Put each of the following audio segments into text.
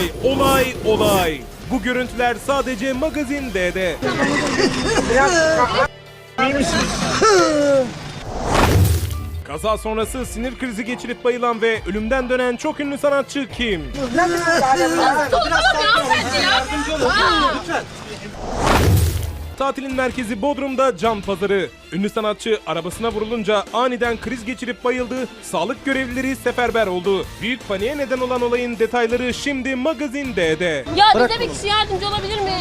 olay, olay, olay. Bu görüntüler sadece Magazin D'de. Kaza sonrası sinir krizi geçirip bayılan ve ölümden dönen çok ünlü sanatçı kim? Tatilin merkezi Bodrum'da can pazarı. Ünlü sanatçı arabasına vurulunca aniden kriz geçirip bayıldı. Sağlık görevlileri seferber oldu. Büyük paniğe neden olan olayın detayları şimdi Magazin D'de. Ya bize bir kişi yardımcı olabilir mi?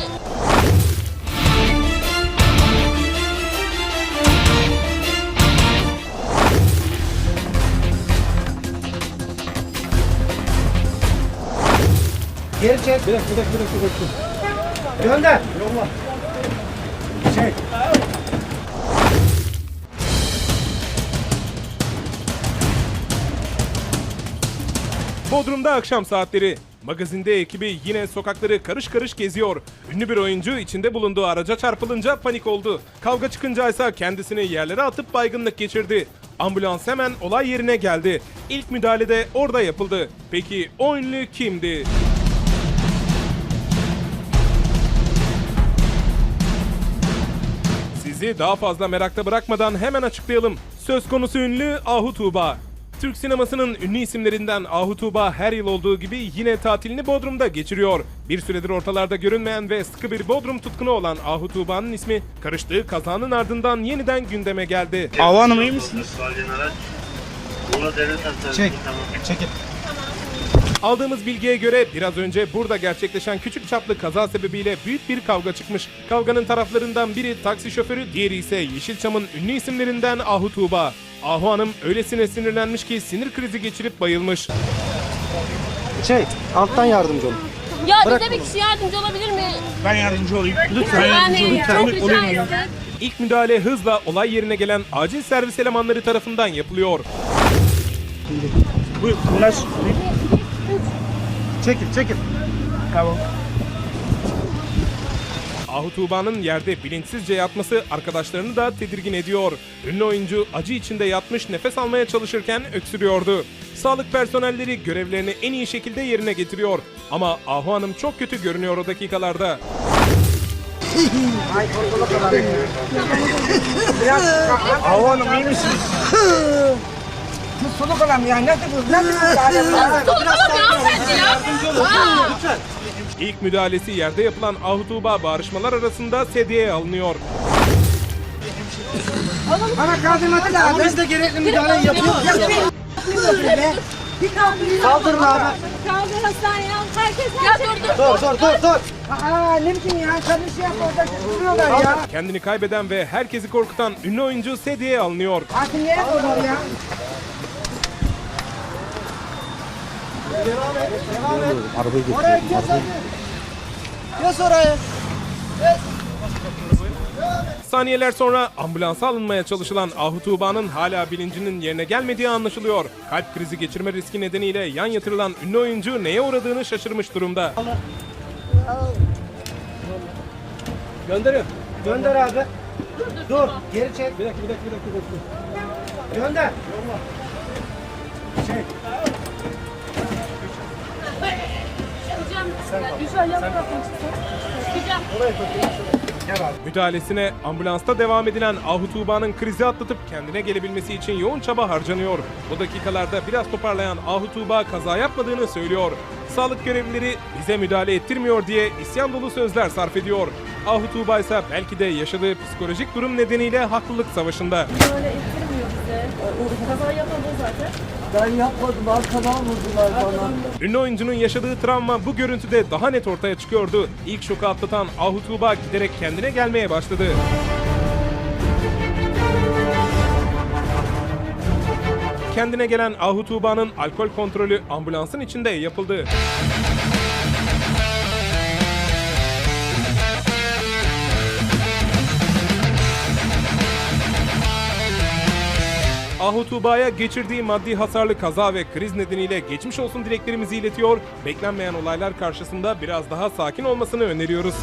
Geri çek. Bir dakika, bir dakika, bir dakika. bir dakika. Gönder. Yolla. Çek. Bodrum'da akşam saatleri. Magazinde ekibi yine sokakları karış karış geziyor. Ünlü bir oyuncu içinde bulunduğu araca çarpılınca panik oldu. Kavga çıkınca ise kendisini yerlere atıp baygınlık geçirdi. Ambulans hemen olay yerine geldi. İlk müdahale de orada yapıldı. Peki o ünlü kimdi? Sizi daha fazla merakta bırakmadan hemen açıklayalım. Söz konusu ünlü Ahu Tuğba. Türk sinemasının ünlü isimlerinden Ahu Tuğba her yıl olduğu gibi yine tatilini Bodrum'da geçiriyor. Bir süredir ortalarda görünmeyen ve sıkı bir Bodrum tutkunu olan Ahu Tuğba'nın ismi karıştığı kazanın ardından yeniden gündeme geldi. Hava Hanım iyi misiniz? Çek. Çekil. Aldığımız bilgiye göre biraz önce burada gerçekleşen küçük çaplı kaza sebebiyle büyük bir kavga çıkmış. Kavganın taraflarından biri taksi şoförü, diğeri ise Yeşilçam'ın ünlü isimlerinden Ahu Tuğba. Ahu Hanım öylesine sinirlenmiş ki sinir krizi geçirip bayılmış. Çek. Alttan yardımcı olun. Ya Bırak bize bir kişi yardımcı olabilir mi? Ben yardımcı olayım. Lütfen Yani çok rica etsem. İlk müdahale hızla olay yerine gelen acil servis elemanları tarafından yapılıyor. Buyur. Flash. Çekil, çekil. Tamam. Ahu Tuğba'nın yerde bilinçsizce yatması arkadaşlarını da tedirgin ediyor. Ünlü oyuncu acı içinde yatmış nefes almaya çalışırken öksürüyordu. Sağlık personelleri görevlerini en iyi şekilde yerine getiriyor. Ama Ahu Hanım çok kötü görünüyor o dakikalarda. Hava Hanım iyi misiniz? Soluk alam ya. Nasıl bu? Nasıl bu? İlk müdahalesi yerde yapılan Ahu Tuğba bağırışmalar arasında sedyeye alınıyor. Bana kaldırması lazım. Biz de gerekli müdahaleyi yapıyoruz. Bir kaldırın. Kaldırın abi. Kaldır hastaneye al. Herkes ya dur dur. Dur, dur, dur, dur. Aa ne biçim ya? Kadın şey yapıyor orada duruyorlar ya. Kendini kaybeden ve herkesi korkutan ünlü oyuncu sedyeye alınıyor. Hakim yere koyuyor ya. Oraya geç hadi. Geç oraya. Saniyeler sonra ambulansa alınmaya çalışılan Ahu Tuğba'nın hala bilincinin yerine gelmediği anlaşılıyor. Kalp krizi geçirme riski nedeniyle yan yatırılan ünlü oyuncu neye uğradığını şaşırmış durumda. Gönderiyorum. Gönder abi. Dur, geri çek. Bir dakika, bir dakika, bir dakika. Bir dakika. Gönder. Yolla. Çek. Müdahalesine ambulansta devam edilen Ahu Tuğba'nın krizi atlatıp kendine gelebilmesi için yoğun çaba harcanıyor. Bu dakikalarda biraz toparlayan Ahu Tuğba kaza yapmadığını söylüyor. Sağlık görevlileri bize müdahale ettirmiyor diye isyan dolu sözler sarf ediyor. Ahu Tuğba ise belki de yaşadığı psikolojik durum nedeniyle haklılık savaşında. Böyle ettirmiyor bize. Kaza yapmadı zaten. Ben yapmadım. Arkadan vurdular bana. Ünlü oyuncunun yaşadığı travma bu görüntüde daha net ortaya çıkıyordu. İlk şoku atlatan Ahu Tuğba giderek kendine gelmeye başladı. Kendine gelen Ahu Tuğba'nın alkol kontrolü ambulansın içinde yapıldı. Ahu Tuğba'ya geçirdiği maddi hasarlı kaza ve kriz nedeniyle geçmiş olsun dileklerimizi iletiyor. Beklenmeyen olaylar karşısında biraz daha sakin olmasını öneriyoruz.